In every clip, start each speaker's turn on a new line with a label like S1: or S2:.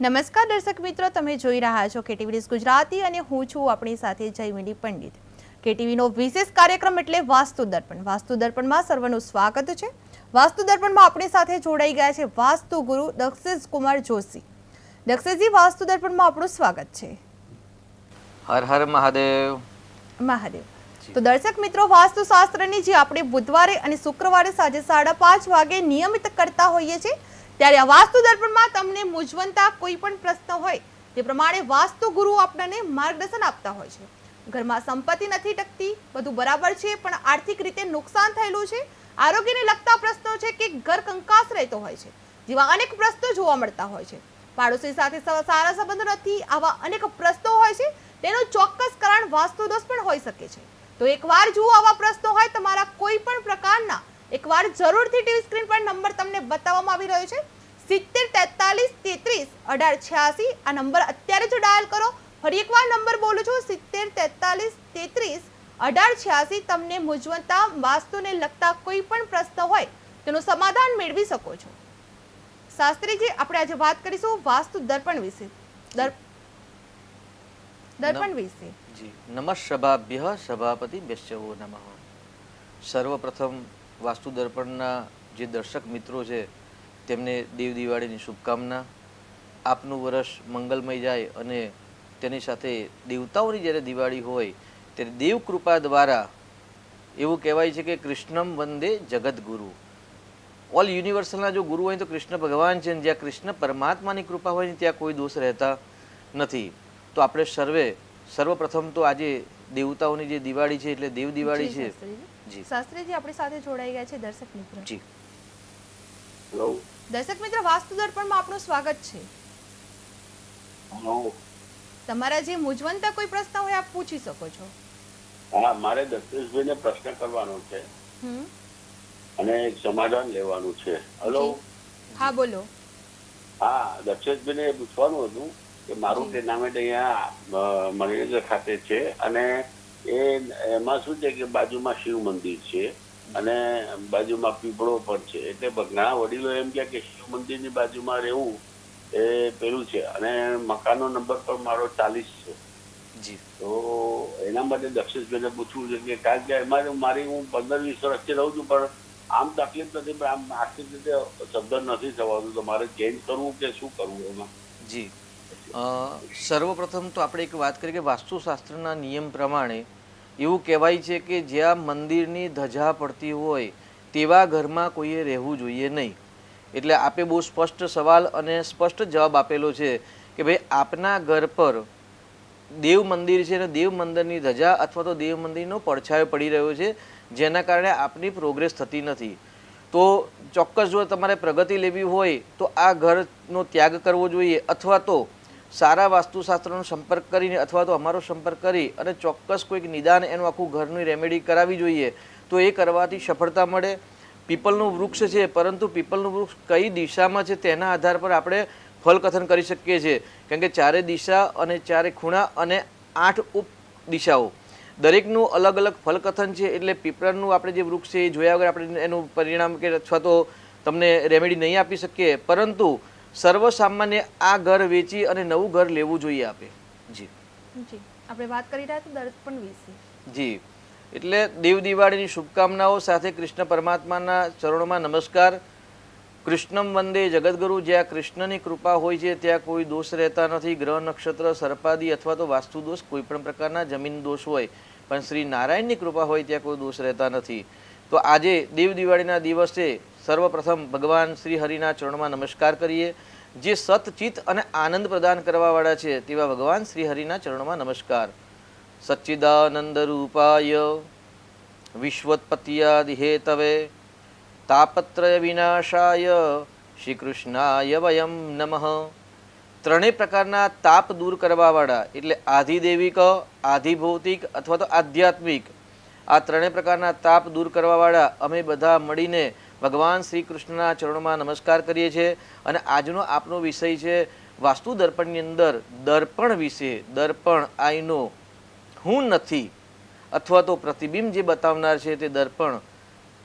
S1: નમસ્કાર દર્શક મિત્રો તમે જોઈ રહ્યા છો કેટીવી ન્યૂઝ ગુજરાતી અને હું છું આપણી સાથે જયમિની પંડિત. કેટીવીનો વિશેષ કાર્યક્રમ એટલે વાસ્તુ દર્પણ. વાસ્તુ દર્પણમાં સર્વનું સ્વાગત છે. વાસ્તુ દર્પણમાં આપણી સાથે જોડાઈ ગયા છે વાસ્તુ ગુરુ દક્ષેશ કુમાર જોશી. દક્ષેશજી વાસ્તુ દર્પણમાં આપણું સ્વાગત છે.
S2: હર હર મહાદેવ.
S1: મહાદેવ. તો દર્શક મિત્રો વાસ્તુશાસ્ત્રની જે આપણે બુધવારે અને શુક્રવારે સાંજે સાડા પાંચ વાગે નિયમિત કરતા હોઈએ છીએ ત્યારે આ વાસ્તુ દર્પણમાં તમને મૂંઝવણતા કોઈ પણ પ્રશ્ન હોય, તે પ્રમાણે વાસ્તુ ગુરુ આપણને માર્ગદર્શન આપતા હોય છે. ઘરમાં સંપત્તિ નથી ટકતી, બધું બરાબર છે, પણ આર્થિક રીતે નુકસાન થયેલું છે. આરોગ્યને લગતા પ્રશ્નો છે કે ઘર કંકાસ રહેતો હોય છે, જેવા અનેક પ્રશ્નો જોવા મળતા હોય છે. પાડોશી સાથે સારા સંબંધો નથી, આવા અનેક પ્રશ્નો હોય છે, તેનું ચોક્કસ કારણ વાસ્તુ દોષ પણ હોઈ શકે છે. તો એકવાર જુઓ આવા પ્રશ્નો હોય, તમારા કોઈ પણ પ્રકારના એકવાર જરૂરથી ટીવી સ્ક્રીન પર નંબર તમને બતાવવામાં આવી રહ્યો છે. સિત્તેર તેતાલીસ તેત્રીસ અઢાર છ્યાસી આ નંબર અત્યારે જ ડાયલ કરો. ફરી એકવાર નંબર બોલું છું સિત્તેર તેતાલીસ તેત્રીસ અઢાર છ્યાસી તમને મૂંઝવતા વાસ્તુને લગતા કોઈ પણ પ્રશ્ન હોય તેનું સમાધાન મેળવી શકો છો. શાસ્ત્રીજી આપણે આજે વાત કરીશું વાસ્તુ દર્પણ વિશે. દર દર્પણ વિશે.
S2: જી. નમઃ સભાભ્ય સભાપતિ બેસ્યવો નમઃ. સર્વપ્રથમ વાસ્તુ દર્પણના જે દર્શક મિત્રો છે તેમને દેવ દિવાળીની શુભકામના. આપનું વર્ષ મંગલમય જાય અને તેની સાથે દેવતાઓની જ્યારે દિવાળી હોય ત્યારે દેવ કૃપા દ્વારા એવું કહેવાય છે કે કૃષ્ણમ વંદે જગદગુરુ. ઓલ યુનિવર્સલના જો ગુરુ હોય તો કૃષ્ણ ભગવાન છે જ્યાં કૃષ્ણ પરમાત્માની કૃપા હોય ને ત્યાં કોઈ દોષ રહેતા નથી. તો આપણે સર્વે સર્વપ્રથમ તો આજે દેવતાઓની જે દિવાળી છે એટલે દેવ દિવાળી છે.
S1: શાસ્ત્રીજી. આપણી સાથે જોડાઈ ગયા છે દર્શક મિત્રો.
S2: જી.
S3: હેલો
S1: દર્શક મિત્રો વાસ્તુ દર્પણમાં આપનું સ્વાગત છે.
S3: હેલો
S1: તમારા જે મૂંઝવણતા કોઈ પ્રશ્ન હોય આપ પૂછી શકો છો.
S3: હા મારે દક્ષેશભાઈને પ્રશ્ન કરવાનો છે.
S1: હમ.
S3: અને એક સમાધાન લેવાનું છે. હેલો
S1: હા બોલો.
S3: હા દક્ષેશભાઈને એ પૂછવાનું હતું કે મારું
S1: જી.
S3: ટેર્નામેન્ટ અહીંયા મણિનગર ખાતે છે અને એ એમાં શું છે કે બાજુમાં શિવ મંદિર છે અને બાજુમાં પીપળો પણ છે. એટલે ઘણા વડીલો એમ કે શિવ મંદિરની બાજુમાં રહેવું એ પેલું છે. અને મકાનનો નંબર પણ મારો ચાલીસ છે.
S2: જી.
S3: તો એના માટે દક્ષેશભાઈને પૂછવું છે કે કારણ કે એમાં મારી હું પંદર વીસ વર્ષથી રહું છું પણ આમ તકલીફ નથી પણ આમ આર્થિક રીતે સદ્ધર નથી થવાનું. તો મારે ચેન્જ કરવું કે શું કરવું એમાં?
S2: જી. સર્વપ્રથમ તો આપણે એક વાત કરીએ કે વાસ્તુશાસ્ત્રના નિયમ પ્રમાણે એવું કહેવાય છે કે જ્યાં મંદિરની ધજા પડતી હોય, તેવા ઘરમાં કોઈએ રહેવું જોઈએ નહીં. એટલે આપે બહુ સ્પષ્ટ સવાલ અને સ્પષ્ટ જવાબ આપેલો છે કે ભાઈ, આપના ઘર પર દેવ મંદિર છે અને દેવ મંદિરની ધજા અથવા તો દેવ મંદિરનો પડછાયો પડી રહ્યો છે, જેના કારણે આપની પ્રોગ્રેસ થતી નથી. તો ચોક્કસ જો તમારે પ્રગતિ લેવી હોય, તો આ ઘરનો ત્યાગ કરવો જોઈએ અથવા તો સારા વાસ્તુશાસ્ત્રનો સંપર્ક કરીને અથવા તો અમારો સંપર્ક કરી અને ચોક્કસ કોઈક નિદાન એનું આખું ઘરની રેમેડી કરાવી જોઈએ, તો એ કરવાથી સફળતા મળે. પીપલનું વૃક્ષ છે, પરંતુ પીપલનું વૃક્ષ કઈ દિશામાં છે તેના આધાર પર આપણે ફલકથન કરી શકીએ છીએ. કેમ કે ચારે દિશા અને ચારે ખૂણા અને આઠ ઉપ દિશાઓ. દરેકનું અલગ અલગ ફલકથન છે એટલે પીપળનું આપણે જે વૃક્ષ છે એ જોયા વગર આપણે એનું પરિણામ કે અથવા તો તમને રેમેડી નહીં આપી શકીએ. પરંતુ સર્વસામાન્ય આ ઘર વેચી અને નવું ઘર લેવું જોઈએ આપે. જી.
S1: જી. આપણે વાત કરી રહ્યા હતા દર્પણ વિશે.
S2: જી. એટલે દેવ દિવાળીની શુભકામનાઓ સાથે કૃષ્ણ પરમાત્માના ચરણોમાં નમસ્કાર. કૃષ્ણમ વંદે જગદગુરુ. જ્યાં કૃષ્ણની કૃપા હોય છે ત્યાં કોઈ દોષ રહેતા નથી. ગ્રહ નક્ષત્ર સર્પાદી અથવા તો વાસ્તુ દોષ કોઈ પણ પ્રકારના જમીન દોષ હોય. પણ શ્રી નારાયણની કૃપા હોય ત્યાં કોઈ દોષ રહેતા નથી. તો આજે દેવ દિવાળીના દિવસે સર્વપ્રથમ ભગવાન શ્રી હરિના ચરણમાં નમસ્કાર કરીએ. જે સતચિત અને આનંદ પ્રદાન કરવાવાળા છે, તેવા ભગવાન શ્રી હરિના ચરણોમાં નમસ્કાર. સચ્ચિદાનંદ રૂપાય વિશ્વોત્પત્તિયાદિ હેતવે તાપત્રય વિનાશાય શ્રી કૃષ્ણાય વયમ નમઃ. ત્રણેય પ્રકારના તાપ દૂર કરવાવાળા, એટલે આધિદેવિક, આધિભૌતિક અથવા તો આધ્યાત્મિક, આ ત્રણેય પ્રકારના તાપ દૂર કરવાવાળા, અમે બધા મળીને ભગવાન શ્રી કૃષ્ણના ચરણોમાં નમસ્કાર કરીએ છીએ. અને આજનો આપનો વિષય છે વાસ્તુ દર્પણની અંદર દર્પણ વિશે. દર્પણ આઈનો હું નથી. અથવા તો પ્રતિબિંબ જે બતાવનાર છે તે દર્પણ.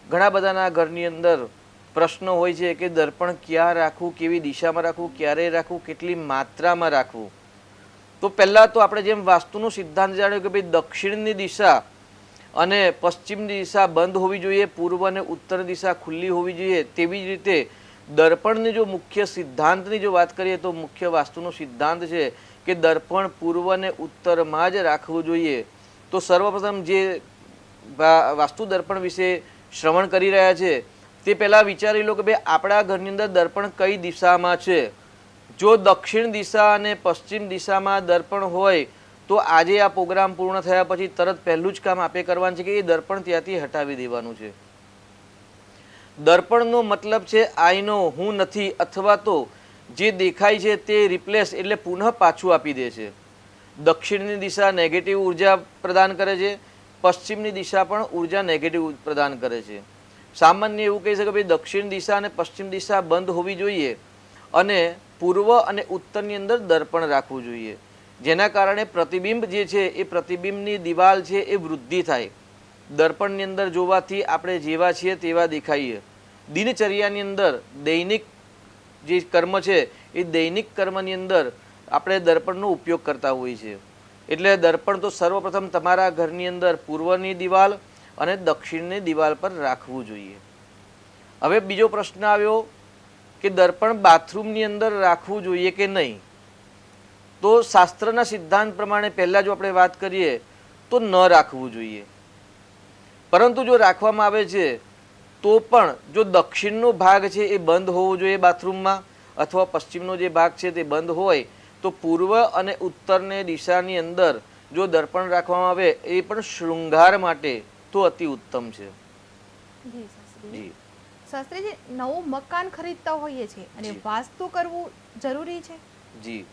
S2: ઘણા બધાના ઘરની અંદર પ્રશ્ન હોય છે કે દર્પણ ક્યાં રાખવું, કેવી દિશામાં રાખવું, ક્યારે રાખવું, કેટલી માત્રામાં રાખવું. તો પહેલાં તો આપણે જેમ વાસ્તુનો સિદ્ધાંત જાણ્યો કે ભાઈ દક્ષિણની દિશા અને પશ્ચિમની દિશા બંધ હોવી જોઈએ, પૂર્વ અને ઉત્તર દિશા ખુલ્લી હોવી જોઈએ. તેવી જ રીતે દર્પણની જો મુખ્ય સિદ્ધાંતની જો વાત કરીએ તો મુખ્ય વાસ્તુનો સિદ્ધાંત છે કે દર્પણ પૂર્વ અને ઉત્તરમાં જ રાખવું જોઈએ. તો સર્વપ્રથમ જે વાસ્તુ દર્પણ વિશે શ્રવણ કરી રહ્યા છે, તે પહેલાં વિચારી લો કે ભાઈ આપણા ઘરની અંદર દર્પણ કઈ દિશામાં છે? જો દક્ષિણ દિશા અને પશ્ચિમ દિશામાં દર્પણ હોય તો આજે આ પ્રોગ્રામ પૂર્ણ થયા પછી તરત પહેલું જ કામ આપે કરવાનું છે કે એ દર્પણ ત્યાંથી હટાવી દેવાનું છે. દર્પણનો મતલબ છે, આઈનો હું નથી અથવા તો જે દેખાય છે તે રિપ્લેસ એટલે પુનઃ પાછું આપી દે છે. દક્ષિણની દિશા નેગેટિવ ઊર્જા પ્રદાન કરે છે, પશ્ચિમની દિશા પણ ઊર્જા નેગેટિવ પ્રદાન કરે છે. સામાન્ય એવું કહી શકે ભાઈ દક્ષિણ દિશા અને પશ્ચિમ દિશા બંધ હોવી જોઈએ અને પૂર્વ અને ઉત્તરની અંદર દર્પણ રાખવું જોઈએ. જેના કારણે પ્રતિબિંબ જે છે એ પ્રતિબિંબની દિવાલ છે એ વૃદ્ધિ થાય. દર્પણની અંદર જોવાથી આપણે જેવા છીએ તેવા દેખાઈએ. દિનચર્યાની અંદર દૈનિક જે કર્મ છે એ દૈનિક કર્મની અંદર આપણે દર્પણનો ઉપયોગ કરતા હોઈએ છીએ. એટલે દર્પણ તો સર્વપ્રથમ તમારા ઘરની અંદર પૂર્વની દિવાલ અને દક્ષિણની દિવાલ પર રાખવું જોઈએ. હવે બીજો પ્રશ્ન આવ્યો કે દર્પણ બાથરૂમની અંદર રાખવું જોઈએ કે નહીં? તો શાસ્ત્રના સિદ્ધાંત પ્રમાણે પહેલાં જો આપણે વાત કરીએ તો ન રાખવું જોઈએ. પરંતુ જો રાખવામાં આવે છે તો પણ જો દક્ષિણનો ભાગ છે એ બંધ હોવો જોઈએ બાથરૂમમાં અથવા પશ્ચિમનો જે ભાગ છે તે બંધ હોય તો પૂર્વ અને ઉત્તરને દિશાની અંદર જો દર્પણ રાખવામાં આવે એ પણ શૃંગાર માટે તો અતિ ઉત્તમ છે.
S1: જી શાસ્ત્રીજી. નવું મકાન ખરીદતા હોઈએ છીએ અને. વાસ્તુ કરવું જરૂરી છે?
S2: જી.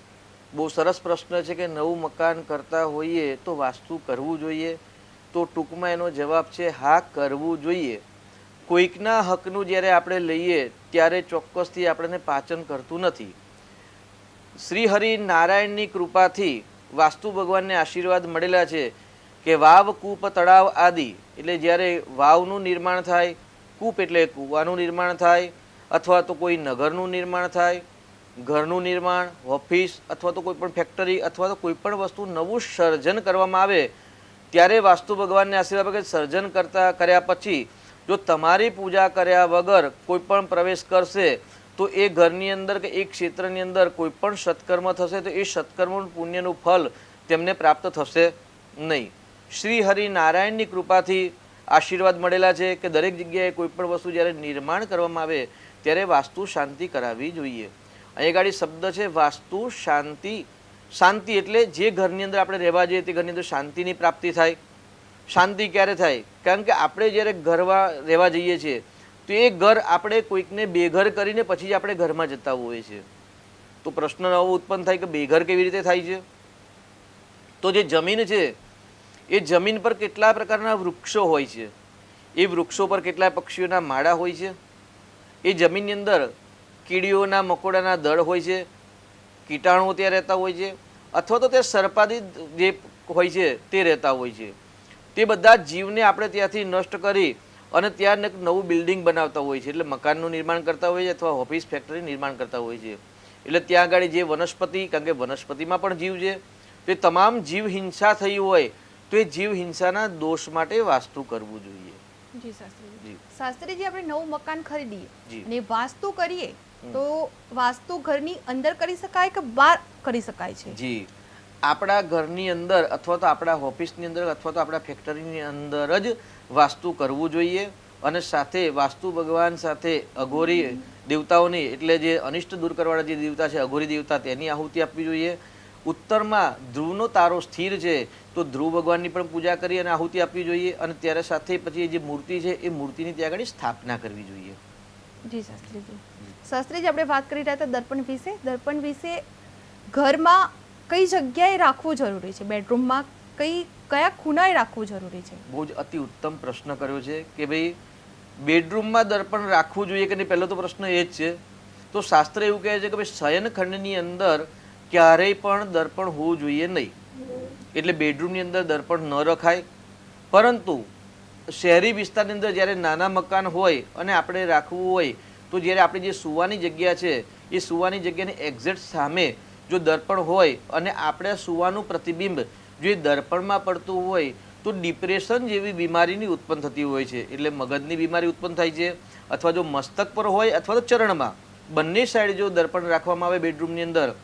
S2: બહુ સરસ પ્રશ્ન છે કે નવું મકાન કરતા હોઈએ તો વાસ્તુ કરવું જોઈએ? તો ટૂંકમાં એનો જવાબ છે, હા, કરવું જોઈએ. કોઈકના હકનું જ્યારે આપણે લઈએ, ત્યારે ચોક્કસથી આપણને પાચન કરતું નથી. શ્રી હરિ નારાયણની કૃપાથી વાસ્તુ ભગવાનને આશીર્વાદ મળેલા છે કે વાવ, કૂપ, તળાવ આદિ, એટલે જ્યારે વાવનું નિર્માણ થાય, કૂપ એટલે કૂવાનું નિર્માણ થાય, અથવા તો કોઈ નગરનું નિર્માણ થાય ઘરનું નિર્માણ, ઓફિસ અથવા તો કોઈ પણ ફેક્ટરી અથવા તો કોઈ પણ વસ્તુ નવું સર્જન કરવામાં આવે, ત્યારે વાસ્તુ ભગવાનને આશીર્વાદ કે સર્જન કરતા કર્યા પછી, જો તમારી પૂજા કર્યા વગર કોઈ પણ પ્રવેશ કરશે, તો એ ઘરની અંદર કે એ ક્ષેત્રની અંદર કોઈ પણ સત્કર્મ થશે, તો એ સત્કર્મ પુણ્યનું ફલ તેમને પ્રાપ્ત થશે નહીં. શ્રી હરિ નારાયણની કૃપાથી આશીર્વાદ મળેલા છે કે દરેક જગ્યાએ કોઈ પણ વસ્તુ જ્યારે નિર્માણ કરવામાં આવે, ત્યારે વાસ્તુ શાંતિ કરાવવી જોઈએ. અહીં ગાડી શબ્દ છે, વાસ્તુ શાંતિ. શાંતિ એટલે જે ઘરની અંદર આપણે રહેવા જઈએ તે ઘરની અંદર શાંતિની પ્રાપ્તિ થાય. શાંતિ ક્યારે થાય? કારણ કે આપણે જ્યારે ઘરમાં રહેવા જઈએ છીએ, તો એ ઘર આપણે કોઈકને બેઘર કરીને પછી જ આપણે ઘરમાં જતા હોઈએ છીએ. તો પ્રશ્ન નવો ઉત્પન્ન થાય કે બેઘર કેવી રીતે થાય છે? તો જે જમીન છે, એ જમીન પર કેટલા પ્રકારના વૃક્ષો હોય છે? એ વૃક્ષો પર કેટલા પક્ષીઓના માળા હોય છે? એ જમીનની અંદર કીડીઓના મકોડાના દળ હોય છે કીટાણુઓ ત્યાં રહેતા હોય છે અથવા તો તે સર્પાદી જે હોય છે તે રહેતા હોય છે. તે બધા જીવને આપણે ત્યાંથી નષ્ટ કરી અને ત્યાં એક નવું બિલ્ડિંગ બનાવતા હોય છે એટલે મકાનનું નિર્માણ કરતા હોય છે અથવા ઓફિસ ફેક્ટરી નિર્માણ કરતા હોય છે. એટલે ત્યાં આગળ જે વનસ્પતિ કારણ કે વનસ્પતિમાં પણ જીવ છે તે તમામ જીવ હિંસા થઈ હોય તો એ જીવ હિંસાના દોષ માટે વાસ્તુ કરવું જોઈએ.
S1: જી શાસ્ત્રીજી. શાસ્ત્રીજી આપણે નવું મકાન ખરીદીએ. અને વાસ્તુ કરીએ તો વાસ્તુ ઘરની અંદર કરી શકાય કે બહાર કરી શકાય છે?
S2: જી. આપણા ઘરની અંદર અથવા તો આપણા ઓફિસની અંદર અથવા તો આપણા ફેક્ટરીની અંદર જ વાસ્તુ કરવું જોઈએ અને સાથે વાસ્તુ ભગવાન સાથે અઘોરી દેવતાઓની એટલે જે અનિષ્ટ દૂર કરવાળા જે દેવતા છે અઘોરી દેવતા તેની આહુતિ આપવી જોઈએ. ઉત્તરમાં ધ્રુવનો તારો સ્થિર છે તો ધ્રુવ ભગવાનની પણ પૂજા કરી અને આહુતિ આપવી જોઈએ અને ત્યારે સાથે પછી જે મૂર્તિ છે એ મૂર્તિની ત્યાં આગળ સ્થાપના કરવી જોઈએ.
S1: જી શાસ્ત્રીજી. શાસ્ત્રીજી, આપણે વાત કરી રહ્યા હતા દર્પણ વિશે. દર્પણ વિશે ઘરમાં કઈ જગ્યાએ રાખવું જરૂરી છે? બેડરૂમમાં કઈ, કયા ખૂણાએ રાખવું જરૂરી છે?
S2: બહુ જ અતિ ઉત્તમ પ્રશ્ન કર્યો છે કે ભાઈ, બેડરૂમમાં દર્પણ રાખવું જોઈએ કે નહીં? પહેલો તો પ્રશ્ન એ જ છે. તો શાસ્ત્ર એવું કહે છે કે ભાઈ શયનખંડની અંદર ક્યારેય પણ દર્પણ હોવું જોઈએ નહીં. એટલે બેડરૂમની અંદર દર્પણ ન રખાય. પરંતુ શહેરી વિસ્તારની અંદર જ્યારે નાના મકાન હોય અને આપણે રાખવું હોય તો જ્યારે આપણી જે સુવાની જગ્યા છે, એ સુવાની જગ્યાની એક્ઝેક્ટ સામે જો દર્પણ હોય અને આપણે સુવાનું પ્રતિબિંબ જો એ દર્પણમાં પડતું હોય, તો ડિપ્રેશન જેવી બીમારીની ઉત્પન્ન થતી હોય છે. એટલે મગજની બીમારી ઉત્પન્ન થાય છે, અથવા જો મસ્તક પર હોય અથવા તો ચરણમાં. બંને સાઈડ જો દર્પણ રાખવામાં આવે બેડરૂમની અંદર,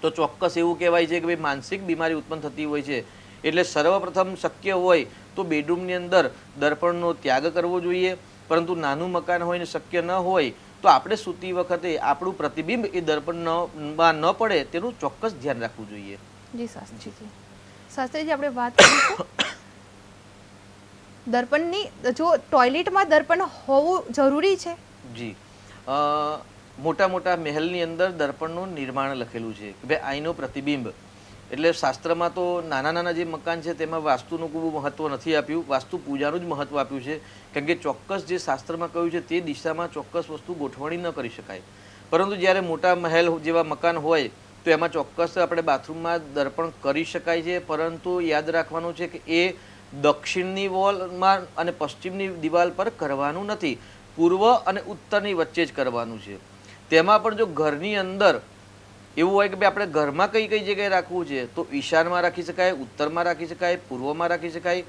S2: તો ચોક્કસ એવું કહેવાય છે કે ભાઈ માનસિક બીમારી ઉત્પન્ન થતી હોય છે. એટલે સર્વપ્રથમ શક્ય હોય તો બેડરૂમની અંદર દર્પણનો ત્યાગ કરવો જોઈએ. પરંતુ નાનું મકાન હોય ને શક્ય ન હોય તો આપણે સૂતી વખતે આપણું પ્રતિબિંબ એ દર્પણમાં ન પડે તેનું ચોક્કસ ધ્યાન રાખવું જોઈએ.
S1: જી શાસ્ત્રીજી. શાસ્ત્રીજી આપણે વાત કરીશું દર્પણની જો ટોયલેટમાં દર્પણ હોવું જરૂરી છે?
S2: જી. મોટા મોટા મહેલની અંદર દર્પણનું નિર્માણ લખેલું છે કે ભાઈ અહીંનો પ્રતિબિંબ. એટલે શાસ્ત્રમાં તો નાના નાના જે મકાન છે તેમાં વાસ્તુનું ખૂબ મહત્ત્વ નથી આપ્યું. વાસ્તુ પૂજાનું જ મહત્ત્વ આપ્યું છે. કારણ કે ચોક્કસ જે શાસ્ત્રમાં કહ્યું છે તે દિશામાં ચોક્કસ વસ્તુ ગોઠવણી ન કરી શકાય. પરંતુ જ્યારે મોટા મહેલ જેવા મકાન હોય, તો એમાં ચોક્કસ આપણે બાથરૂમમાં દર્પણ કરી શકાય છે. પરંતુ યાદ રાખવાનું છે કે એ દક્ષિણની વોલમાં અને પશ્ચિમની દિવાલ પર કરવાનું નથી. પૂર્વ અને ઉત્તરની વચ્ચે જ કરવાનું છે. તેમાં પણ જો ઘરની અંદર એવું હોય કે ભાઈ આપણે ઘરમાં કઈ કઈ જગ્યાએ રાખવું છે, તો ઈશાનમાં રાખી શકાય, ઉત્તરમાં રાખી શકાય, પૂર્વમાં રાખી શકાય,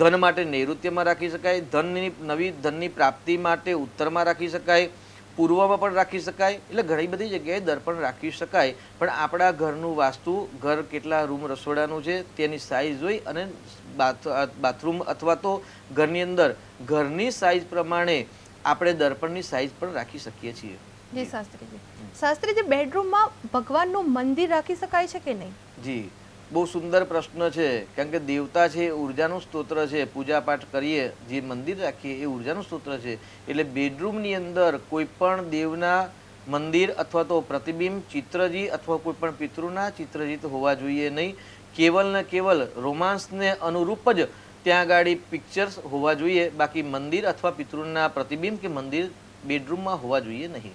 S2: ધન માટે નૈઋત્યમાં રાખી શકાય, ધનની નવી ધનની પ્રાપ્તિ માટે ઉત્તરમાં રાખી શકાય, પૂર્વમાં પણ રાખી શકાય, એટલે ઘણી બધી જગ્યાએ દર્પણ રાખી શકાય. પણ આપણા ઘરનું વાસ્તુ, ઘર કેટલા રૂમ રસોડાનું છે, તેની સાઇઝ જોઈ અને બાથ બાથરૂમ અથવા તો ઘરની અંદર, ઘરની સાઇઝ પ્રમાણે આપણે દર્પણની સાઇઝ પણ રાખી શકીએ છીએ.
S1: જી. શાસ્ત્રીજી. શાસ્ત્રીજી બેડરૂમમાં ભગવાનનું મંદિર રાખી શકાય છે કે નહીં?
S2: જી. બહુ સુંદર પ્રશ્ન છે. કારણ કે દેવતા છે એ ઉર્જાનું સ્તોત્ર છે. પૂજાપાઠ કરીએ જે મંદિર રાખીએ એ ઉર્જાનું સ્તોત્ર છે. એટલે બેડરૂમની અંદર કોઈ પણ દેવના મંદિર અથવા તો પ્રતિબિંબ ચિત્રજી અથવા કોઈ પણ પિતૃના ચિત્રજી તો હોવા જોઈએ નહીં. કેવલ ને કેવલ રોમાન્સને અનુરૂપ જ ત્યાં આગળ પિક્ચર્સ હોવા જોઈએ. બાકી મંદિર અથવા પિતૃના પ્રતિબિંબ કે મંદિર બેડરૂમમાં હોવા જોઈએ નહીં.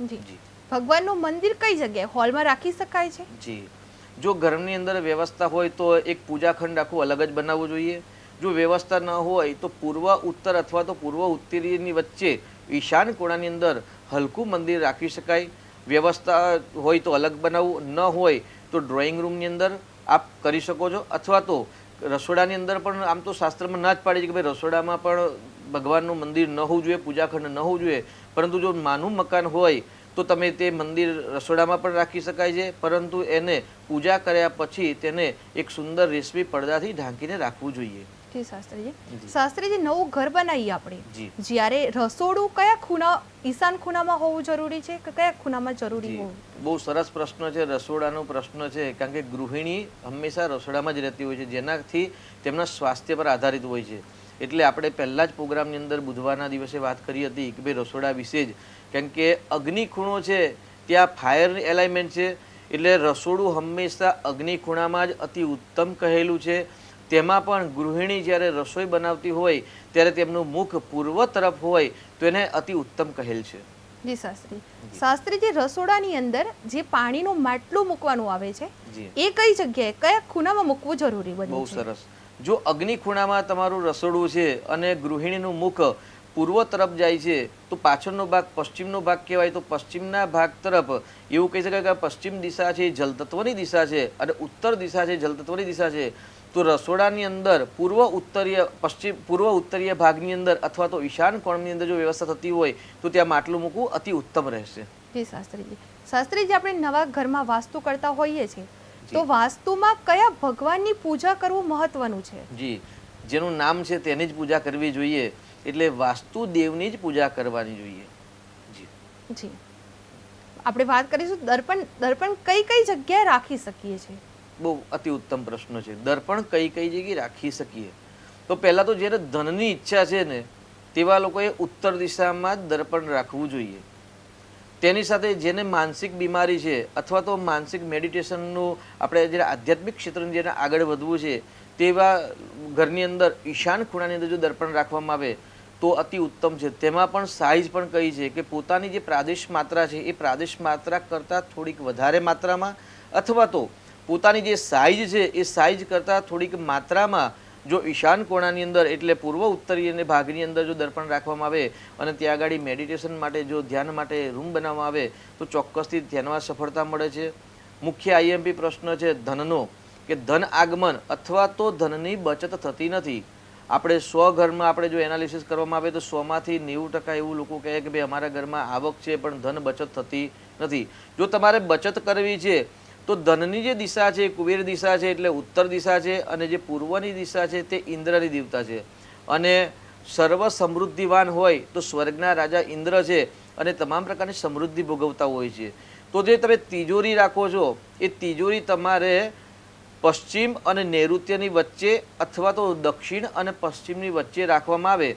S1: જી. ભગવાનનું મંદિર કઈ જગ્યાએ? હોલમાં રાખી શકાય છે?
S2: જી. જો ઘરની અંદર વ્યવસ્થા હોય તો એક પૂજાખંડ આખું અલગ જ બનાવવું જોઈએ. જો વ્યવસ્થા ન હોય તો પૂર્વ ઉત્તર અથવા તો પૂર્વ ઉત્તરીયની વચ્ચે ઈશાન કોણાની અંદર હલકું મંદિર રાખી શકાય. વ્યવસ્થા હોય તો અલગ બનાવવું. ન હોય તો ડ્રોઈંગ રૂમની અંદર આપ કરી શકો છો. અથવા તો રસોડાની અંદર પણ આમ તો શાસ્ત્રમાં ના જ પાડી છે કે ભાઈ રસોડામાં પણ ભગવાનનું મંદિર ન હોવું જોઈએ પૂજાખંડ ન હોવું જોઈએ પરંતુ જો માનું મકાન હોય તો તમે તે મંદિર રસોડામાં પણ રાખી શકાય છે પરંતુ એને પૂજા કર્યા પછી તેને એક સુંદર રેશમી પડદાથી ઢાંકીને રાખવું જોઈએ.
S1: જી શાસ્ત્રીજી. શાસ્ત્રીજી નવું ઘર બનાવીએ આપણે. જ્યારે રસોડું કયા ખૂણા ઈશાન ખૂણામાં હોવું જરૂરી છે કે કયા ખૂણામાં જરૂરી હોવું?
S2: બહુ સરસ પ્રશ્ન છે રસોડાનો પ્રશ્ન છે કારણ કે ગૃહિણી હંમેશા રસોડામાં જ રહેતી હોય છે જેનાથી તેમના સ્વાસ્થ્ય પર આધારિત હોય છે. એટલે આપણે પહેલા જ પ્રોગ્રામની અંદર બુધવારના દિવસે વાત કરી હતી કે ભાઈ રસોડા વિશે જ. કેમ કે અગ્નિ ખૂણો છે ત્યાં ફાયર એલાઇનમેન્ટ છે એટલે રસોડું હંમેશા અગ્નિ ખૂણામાં જ અતિ ઉત્તમ કહેલું છે. તેમાં પણ ગૃહિણી જ્યારે રસોઈ બનાવતી હોય ત્યારે તેમનું મુખ પૂર્વ તરફ હોય તો એને અતિ ઉત્તમ કહેલ છે.
S1: જી શાસ્ત્રી. શાસ્ત્રીજી રસોડાની અંદર જે પાણીનું માટલું મૂકવાનું આવે છે એ કઈ જગ્યાએ કયા ખૂણામાં મૂકવું જરૂરી બને
S2: બહુ સરસ. જો અગ્નિ ખૂણામાં તમારું રસોડું છે અને ગૃહિણીનું મુખ પૂર્વ તરફ જાય છે, તો પાછળનો ભાગ પશ્ચિમનો ભાગ કહેવાય. તો પશ્ચિમના ભાગ તરફ એવું કહી શકાય કે પશ્ચિમ દિશા છે, જલતત્વની દિશા છે અને ઉત્તર દિશા છે, જલતત્વની દિશા છે. તો રસોડાની અંદર પૂર્વ ઉત્તરીય પશ્ચિમ પૂર્વ ઉત્તરીય ભાગની અંદર અથવા તો ઈશાન કોણની અંદર જો વ્યવસ્થા થતી હોય, તો ત્યાં માટલું મૂકવું અતિ ઉત્તમ રહેશે.
S1: જી શાસ્ત્રીજી. શાસ્ત્રીજી, આપણે નવા ઘરમાં વાસ્તુ કરતા હોઈએ છીએ. તો વાસ્તુમાં કયા ભગવાનની પૂજા કરવું મહત્વનું છે?
S2: જી જેનું નામ છે તેની જ પૂજા કરવી જોઈએ એટલે વાસ્તુ દેવની જ પૂજા કરવાની જોઈએ. જી.
S1: જી. આપણે વાત કરીશું દર્પણ દર્પણ કઈ કઈ જગ્યાએ રાખી શકીએ છીએ?
S2: બહુ અતિ ઉત્તમ પ્રશ્ન છે. દર્પણ કઈ કઈ જગ્યાએ રાખી શકીએ? તો પહેલાં તો જ્યારે ધનની ઈચ્છા છે ને તેવા લોકોએ ઉત્તર દિશામાં દર્પણ રાખવું જોઈએ. તેની સાથે જેને માનસિક બીમારી છે અથવા તો માનસિક મેડિટેશનનું આપણે જે આધ્યાત્મિક ક્ષેત્રની જેને આગળ વધવું છે, તેવા ઘરની અંદર ઈશાન ખૂણાની અંદર જો દર્પણ રાખવામાં આવે, તો અતિ ઉત્તમ છે. તેમાં પણ સાઈઝ પણ કહી છે કે પોતાની જે પ્રાદેશ માત્રા છે, એ પ્રાદેશ માત્રા કરતાં થોડીક વધારે માત્રામાં અથવા તો પોતાની જે સાઈઝ છે, એ સાઈઝ કરતાં થોડીક માત્રામાં જો ઈશાન કોણાની અંદર એટલે પૂર્વ ઉત્તરીય ભાગની અંદર જો દર્પણ રાખવામાં આવે અને ત્યાં આગળ મેડિટેશન માટે જો ધ્યાન માટે રૂમ બનાવવામાં આવે, તો ચોક્કસથી ધ્યાનમાં સફળતા મળે છે. મુખ્ય આઈએમપી પ્રશ્ન છે ધનનો, કે ધન આગમન અથવા તો ધનની બચત થતી નથી. આપણે સો ઘરમાં આપણે જો એનાલિસિસ કરવામાં આવે તો સોમાંથી નેવું ટકા એવું લોકો કહે કે ભાઈ અમારા ઘરમાં આવક છે પણ ધન બચત થતી નથી. જો તમારે બચત કરવી છે તો ધનની જે દિશા છે, કુબેર દિશા છે, એટલે ઉત્તર દિશા છે અને જે પૂર્વની દિશા છે તે ઇન્દ્રની દેવતા છે. અને સર્વ સમૃદ્ધિવાન હોય તો સ્વર્ગના રાજા ઇન્દ્ર છે અને તમામ પ્રકારની સમૃદ્ધિ ભોગવતા હોય છે. તો જે તમે તિજોરી રાખો છો, એ તિજોરી તમારે પશ્ચિમ અને નૈઋત્યની વચ્ચે અથવા તો દક્ષિણ અને પશ્ચિમની વચ્ચે રાખવામાં આવે.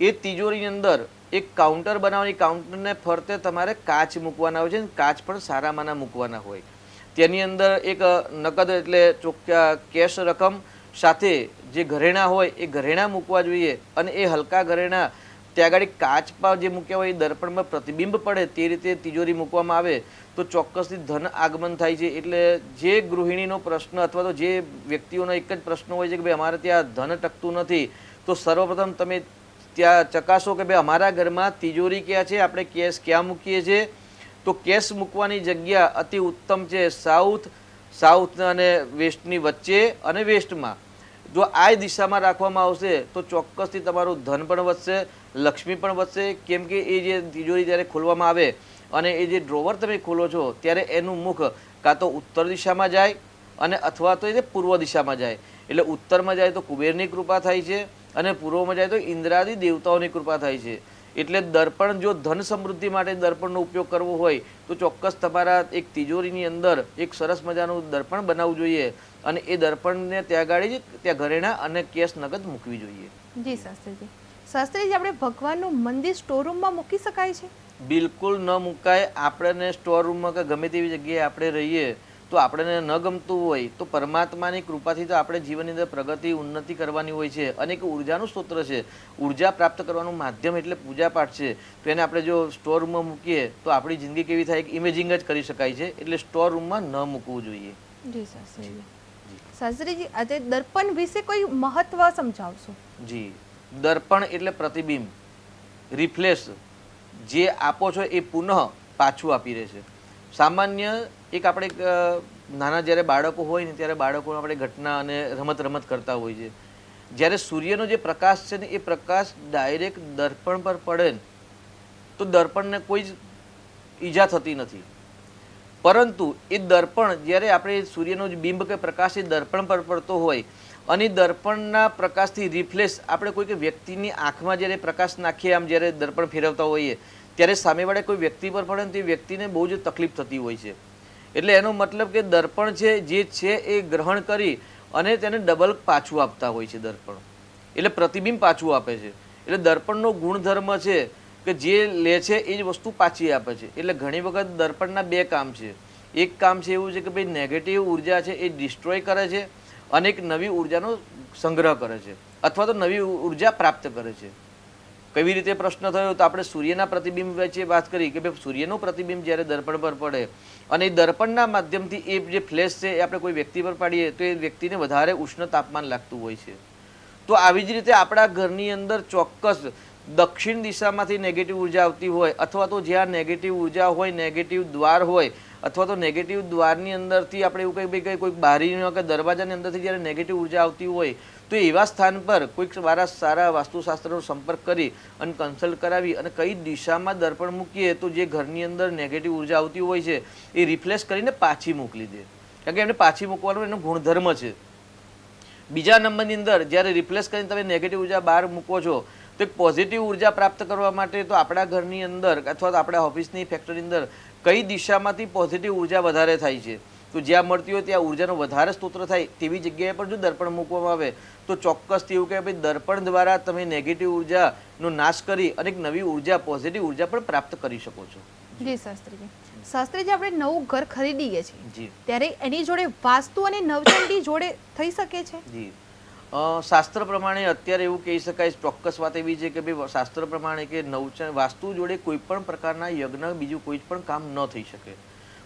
S2: એ તિજોરીની અંદર એક કાઉન્ટર બનાવવાની, કાઉન્ટરને ફરતે તમારે કાચ મૂકવાના હોય છે કાચ પણ સારામાંના મૂકવાના હોય. તેની અંદર એક નકદ એટલે ચોખ્ખા કેશ રકમ સાથે જે ઘરેણાં હોય એ ઘરેણાં મૂકવા જોઈએ અને એ હલકા ઘરેણાં ત્યાં આગળ કાચ પા જે મૂક્યા હોય એ દર્પણમાં પ્રતિબિંબ પડે તે રીતે તિજોરી મૂકવામાં આવે તો ચોક્કસથી ધન આગમન થાય છે. એટલે જે ગૃહિણીનો પ્રશ્ન અથવા તો જે વ્યક્તિઓનો એક જ પ્રશ્ન હોય છે કે ભાઈ અમારે ત્યાં ધન ટકતું નથી, તો સર્વપ્રથમ તમે ત્યાં ચકાસો કે ભાઈ અમારા ઘરમાં તિજોરી ક્યાં છે, આપણે કેશ ક્યાં મૂકીએ છીએ? તો કેશ મૂકવાની જગ્યા અતિ ઉત્તમ છે સાઉથ સાઉથ અને વેસ્ટની વચ્ચે અને વેસ્ટમાં. જો આ દિશામાં રાખવામાં આવશે, તો ચોક્કસથી તમારું ધન પણ વધશે, લક્ષ્મી પણ વધશે. કેમ કે એ જે તિજોરી જ્યારે ખોલવામાં આવે અને એ જે ડ્રોવર તમે ખોલો છો, ત્યારે એનું મુખ કાં તો ઉત્તર દિશામાં જાય અને અથવા તો એ પૂર્વ દિશામાં જાય. એટલે ઉત્તરમાં જાય તો કુબેરની કૃપા થાય છે અને પૂર્વમાં જાય તો ઇન્દ્રાદી દેવતાઓની કૃપા થાય છે. એટલે દર્પણ જો ધન સમૃદ્ધિ માટે દર્પણનો ઉપયોગ કરવો હોય તો ચોક્કસ તમારા એક તિજોરીની અંદર એક સરસ મજાનું દર્પણ બનાવવું જોઈએ અને એ દર્પણને ત્યાં ગાડી જ ત્યાં ઘરેણા અને કેશ નગદ મૂકવી જોઈએ.
S1: જી શાસ્ત્રીજી. શાસ્ત્રીજી આપણે ભગવાનનું મંદિર સ્ટોર રૂમમાં મૂકી શકાય છે?
S2: બિલકુલ ન મુકાય. આપણને સ્ટોર રૂમમાં કે ગમે તેવી જગ્યાએ આપણે રહીએ તો આપણને ન ગમતું હોય તો પરમાત્માની કૃપાથી તો આપણે જીવનની અંદર પ્રગતિ ઉન્નતિ કરવાની હોય છે. અને એક ઉર્જાનું સ્ત્રોત્ર છે. ઊર્જા પ્રાપ્ત કરવાનું માધ્યમ એટલે પૂજા પાઠ છે. તો એને આપણે જો સ્ટોર રૂમમાં મૂકીએ તો આપણી જિંદગી કેવી થાય? કે ઇમેજિંગ જ કરી શકાય છે. એટલે સ્ટોર રૂમમાં ન મૂકવું જોઈએ.
S1: જી શાસ્ત્રીજી શાસ્ત્રીજી આજે દર્પણ વિશે કોઈ મહત્વ સમજાવશો?
S2: જી. દર્પણ એટલે પ્રતિબિંબ. રિફ્લેશ જે આપો છો એ પુનઃ પાછું આપી રહે છે. સામાન્ય એક આપણે નાના જ્યારે બાળકો હોય ને ત્યારે બાળકો આપણે ઘટના અને રમત રમત કરતા હોય છે. જ્યારે સૂર્યનો જે પ્રકાશ છે ને એ પ્રકાશ ડાયરેક્ટ દર્પણ પર પડે તો દર્પણને કોઈ જ ઈજા થતી નથી. પરંતુ એ દર્પણ જ્યારે આપણે સૂર્યનો જે બિંબ કે પ્રકાશ એ દર્પણ પર પડતો હોય, અને દર્પણના પ્રકાશથી રિફ્લેશ આપણે કોઈ કે વ્યક્તિની આંખમાં જ્યારે પ્રકાશ નાખીએ, આમ જ્યારે દર્પણ ફેરવતા હોઈએ ત્યારે સામેવાળા કોઈ વ્યક્તિ પર પડે ને તે વ્યક્તિને બહુ જ તકલીફ થતી હોય છે. એટલે એનો મતલબ કે દર્પણ છે, જે છે એ ગ્રહણ કરી અને તેને ડબલ પાછું આપતા હોય છે દર્પણ. એટલે પ્રતિબિંબ પાછું આપે છે. એટલે દર્પણનો ગુણધર્મ છે કે જે લે છે એ જ વસ્તુ પાછી આપે છે. એટલે ઘણી વખત દર્પણના બે કામ છે. એક કામ છે એવું છે કે ભાઈ નેગેટિવ ઊર્જા છે એ ડિસ્ટ્રોય કરે છે અને એક નવી ઉર્જાનો સંગ્રહ કરે છે. અથવા તો નવી ઊર્જા પ્રાપ્ત કરે છે. કેવી રીતે પ્રશ્ન થયો? તો આપણે સૂર્યના પ્રતિબિંબ વચ્ચે વાત કરી કે ભાઈ સૂર્યનું પ્રતિબિંબ જ્યારે દર્પણ પર પડે અને એ દર્પણના માધ્યમથી એ જે ફ્લેશ છે એ આપણે કોઈ વ્યક્તિ પર પાડીએ તો એ વ્યક્તિને વધારે ઉષ્ણ તાપમાન લાગતું હોય છે. તો આવી જ રીતે આપણા ઘરની અંદર ચોક્કસ દક્ષિણ દિશામાંથી નેગેટિવ ઊર્જા આવતી હોય અથવા તો જ્યાં નેગેટિવ ઊર્જા હોય નેગેટિવ દ્વાર હોય અથવા તો નેગેટિવ દ્વારની અંદરથી આપણે એવું કંઈ ભાઈ કોઈ બારીનો કે દરવાજાની અંદરથી જ્યારે નેગેટિવ ઊર્જા આવતી હોય તો એવા સ્થાન પર કોઈક સારા સારા વાસ્તુશાસ્ત્રનો સંપર્ક કરી અને કન્સલ્ટ કરાવી અને કઈ દિશામાં દર્પણ મૂકીએ તો જે ઘરની અંદર નેગેટિવ ઊર્જા આવતી હોય છે, એ રિપ્લેસ કરીને પાછી મોકલી દે. કારણ કે એમને પાછી મૂકવાનો એનો ગુણધર્મ છે. બીજા નંબરની અંદર જ્યારે રિપ્લેસ કરીને તમે નેગેટિવ ઊર્જા બહાર મૂકો છો, તો એક પોઝિટિવ ઊર્જા પ્રાપ્ત કરવા માટે તો આપણા ઘરની અંદર અથવા તો આપણા ઓફિસની ફેક્ટરીની અંદર કઈ દિશામાંથી પોઝિટિવ ઊર્જા વધારે થાય છે? તો જ્યાં મળતી હોય ત્યાં ઉર્જાનો વધારે સ્ત્રોત થાય તેવી જગ્યાએ પણ જો દર્પણ મૂકવામાં આવે તો ચોક્કસથી એવું કે ભાઈ દર્પણ દ્વારા તમે નેગેટિવ ઉર્જાનો નાશ કરી અને એક નવી ઊર્જા પોઝિટિવ ઊર્જા પણ પ્રાપ્ત કરી શકો છો.
S1: જી શાસ્ત્રીજી. શાસ્ત્રીજી આપણે નવું ઘર ખરીદીએ છીએ. ત્યારે એની જોડે વાસ્તુ અને નવચંડી જોડે થઈ શકે છે?
S2: જી. શાસ્ત્ર પ્રમાણે અત્યારે એવું કહી શકાય ચોક્કસ વાત એવી છે કે ભાઈ શાસ્ત્ર પ્રમાણે કે નવચંડ વાસ્તુ જોડે કોઈ પણ પ્રકારના યજ્ઞ બીજું કોઈ પણ કામ ન થઈ શકે.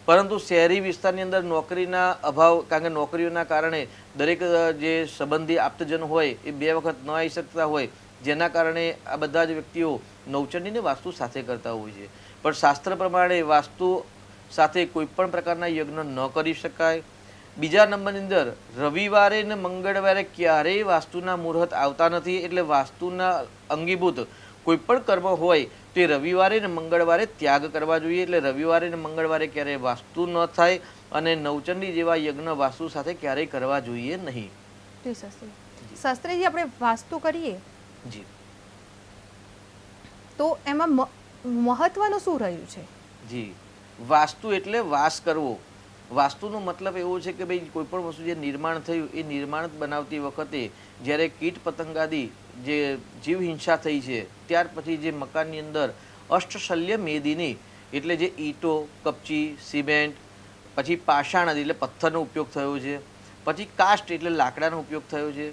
S2: પરંતુ શહેરી વિસ્તારની અંદર નોકરીના અભાવ, કારણ કે નોકરીઓના કારણે દરેક જે સંબંધી આપ્તજન હોય એ બે વખત ન આવી શકતા હોય, જેના કારણે આ બધા જ વ્યક્તિઓ નવચંડીને વાસ્તુ સાથે કરતા હોય છે. પણ શાસ્ત્ર પ્રમાણે વાસ્તુ સાથે કોઈપણ પ્રકારના યજ્ઞ ન કરી શકાય. બીજા નંબરની અંદર, રવિવારે ને મંગળવારે ક્યારેય વાસ્તુના મુહૂર્ત આવતા નથી, એટલે વાસ્તુના અંગીભૂત કોઈ પણ કર્મ હોય તો રવિવારે ને મંગળવારે ત્યાગ કરવા જોઈએ. એટલે રવિવારે ને મંગળવારે ક્યારેય વાસ્તુ ન થાય અને નવચંડી જેવા યજ્ઞ વાસ્તુ સાથે ક્યારેય કરવા જોઈએ નહીં.
S1: જી શાસ્ત્રી. શાસ્ત્રીજી આપણે વાસ્તુ કરીએ?
S2: જી.
S1: તો એમાં મહત્વનું શું રહ્યું છે?
S2: જી. વાસ્તુ એટલે વાસ કરવો. વાસ્તુનો મતલબ એવો છે કે ભાઈ કોઈ પણ વસ્તુ જે નિર્માણ થયું એ નિર્માણ બનાવતી વખતે જ્યારે કીટ પતંગાદી જે જીવ હિંસા થઈ છે, ત્યાર પછી જે મકાનની અંદર અષ્ટશલ્ય મેદીની એટલે જે ઈંટો, કપચી, સિમેન્ટ, પછી પાષાણ એટલે પથ્થરનો ઉપયોગ થયો છે, પછી કાસ્ટ એટલે લાકડાનો ઉપયોગ થયો છે,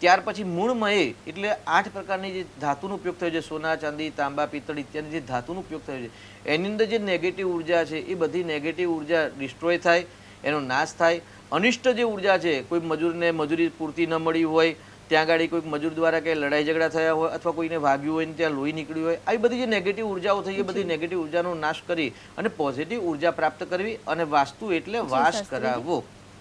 S2: ત્યાર પછી મૂળમયે એટલે આઠ પ્રકારની જે ધાતુનો ઉપયોગ થયો છે, સોના, ચાંદી, તાંબા, પિત્તળ ઇત્યાદિ જે ધાતુનો ઉપયોગ થયો છે, એની અંદર જે નેગેટિવ ઊર્જા છે, એ બધી નેગેટિવ ઊર્જા ડિસ્ટ્રોય થાય, એનો નાશ થાય, અનિષ્ટ જે ઊર્જા છે, કોઈ મજૂરને મજૂરી પૂરતી ન મળી હોય ત્યાં આગળ કોઈક મજૂર દ્વારા કે લડાઈ ઝઘડા થયા હોય અથવા કોઈને વાગ્યું હોય ને ત્યાં લોહી નીકળ્યું હોય આવી બધી જે નેગેટિવ ઉર્જાઓ થઈ એ બધી નેગેટિવ ઉર્જાનો નાશ કરી અને પોઝિટિવ ઊર્જા પ્રાપ્ત કરવી અને વાસ્તુ એટલે વાસ કરાવવો.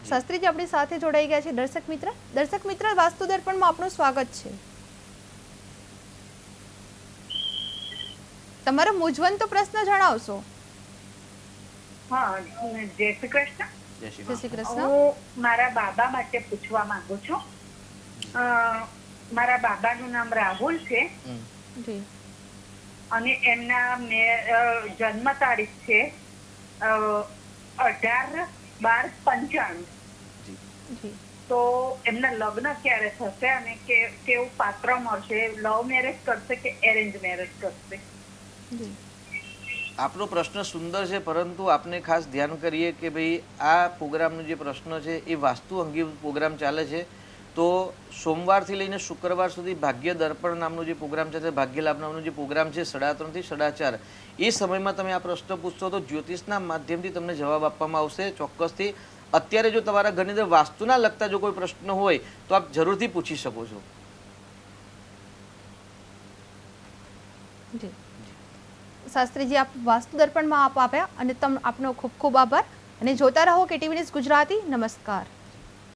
S1: શાસ્ત્રીજી આપણી સાથે જોડાઈ ગયા છે દર્શક મિત્ર. દર્શક મિત્ર વાસ્તુ દર્પણમાં આપનું સ્વાગત છે. તમારો મૂંઝવંતો પ્રશ્ન જણાવશો.
S4: હા જય શ્રી કૃષ્ણ.
S2: જય શ્રી
S1: કૃષ્ણ.
S4: હું મારા બાબા માટે પૂછવા માંગુ છું. મારા બાબાનું નામ રાહુલ છે. અને એમના મે જન્મ તારીખ છે અઢાર બાર પંચાણું.
S2: જી.
S1: જી.
S4: તો એમના લગ્ન ક્યારે થશે અને કે કેવું પાત્ર મળશે? લવ મેરેજ કરશે કે એરેન્જ મેરેજ કરશે?
S1: જી.
S2: આપનો પ્રશ્ન સુંદર છે પરંતુ આપને ખાસ ધ્યાન કરીએ કે ભાઈ આ પ્રોગ્રામનો જે પ્રશ્ન છે એ વાસ્તુ અંગે પ્રોગ્રામ ચાલે છે. તો સોમવારથી લઈને શુક્રવાર સુધી ભાગ્ય દર્પણ નામનો જે પ્રોગ્રામ છે તે ભાગ્ય લાભ નામનો જે પ્રોગ્રામ છે, સાડા ત્રણથી સાડા ચાર, એ સમયમાં તમે આ પ્રશ્ન પૂછશો તો જ્યોતિષના માધ્યમથી તમને જવાબ આપવામાં આવશે. ચોક્કસથી અત્યારે જો તમારા ઘરની અંદર વાસ્તુના લગતા જો કોઈ પ્રશ્ન હોય તો આપ જરૂરથી પૂછી શકો છો.
S1: શાસ્ત્રીજી, આપ વાસ્તુ દર્પણમાં આપ આવ્યા અને તમ આપનો ખૂબ ખૂબ આભાર. અને જોતા રહો કે ટીવી ન્યૂઝ ગુજરાતી. નમસ્કાર.